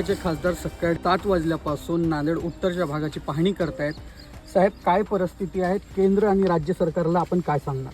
तालुक्याचे खासदार सकाळी सात वाजल्यापासून नांदेड उत्तरच्या भागाची पाहणी करतायत. साहेब काय परिस्थिती आहे? केंद्र आणि राज्य सरकारला आपण काय सांगणार?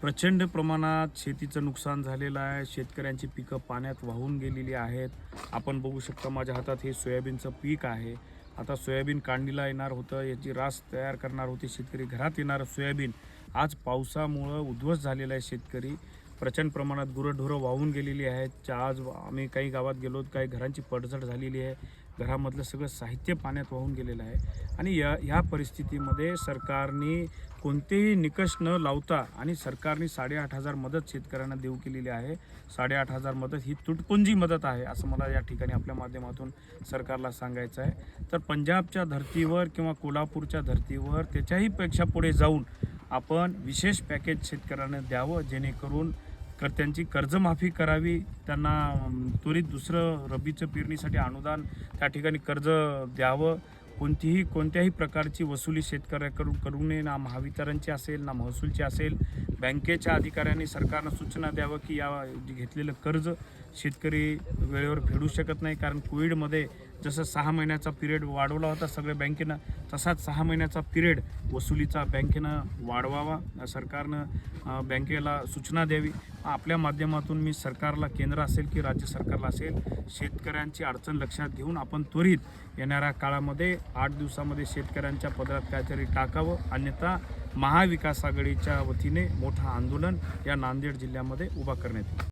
प्रचंड प्रमाणात शेतीचं नुकसान झालेलं आहे. शेतकऱ्यांची पिकं पाण्यात वाहून गेलेली आहेत. आपण बघू शकता माझ्या हातात हे सोयाबीनचं पीक आहे. आता सोयाबीन काढणीला येणार होतं. याची रास तयार करणार होते. शेतकरी घरात येणारं सोयाबीन. आज पावसामुळं उद्ध्वस्त झालेलं आहे शेतकरी. प्रचंड प्रमाणात गुरंढोरं वाहून गेलेली आहेत. आज आम्ही काही गावात गेलो काही घरांची पडझड झालेली आहे. घरामधलं सगळं साहित्य पाण्यात वाहून गेलेलं आहे. आणि या ह्या परिस्थितीमध्ये सरकारने कोणतेही निकष न लावता आणि सरकारने साडेआठ हजार मदत शेतकऱ्यांना देऊ केलेली आहे. साडेआठ हजार मदत ही तुटपुंजी मदत आहे असं मला या ठिकाणी आपल्या माध्यमातून सरकारला सांगायचं आहे. तर पंजाबच्या धर्तीवर किंवा कोल्हापूरच्या धर्तीवर त्याच्याही पेक्षा पुढे जाऊन आपण विशेष पॅकेज शेतकऱ्यांना द्यावं जेणेकरून कर त्यांची कर्जमाफी करावी त्यांना त्वरित दुसरं रबीचं पेरणीसाठी अनुदान त्या ठिकाणी कर्ज द्यावं. कोणतीही कोणत्याही प्रकारची वसुली शेतकऱ्याकडून करू नये. ना महावितरणची असेल ना महसूलची असेल. बँकेच्या अधिकाऱ्यांनी सरकारनं सूचना द्यावं की या घेतलेलं कर्ज शेतकरी वेळेवर फेडू शकत नाही. कारण कोविडमध्ये जसं सहा महिन्याचा पिरियड वाढवला होता सगळ्या बँकेनं तसाच सहा महिन्याचा पिरियड वसुलीचा बँकेनं वाढवावा. सरकारनं बँकेला सूचना द्यावी. आपल्या माध्यमातून मी सरकारला केंद्र असेल की राज्य सरकारला असेल शेतकऱ्यांची अडचण लक्षात घेऊन आपण त्वरित येणाऱ्या काळामध्ये आठ दिवसामध्ये शेतकऱ्यांच्या पदरात काहीतरी टाकावं. अन्यथा महाविकास आघाडीच्या वतीने मोठं आंदोलन या नांदेड जिल्ह्यामध्ये उभा करण्यात येईल.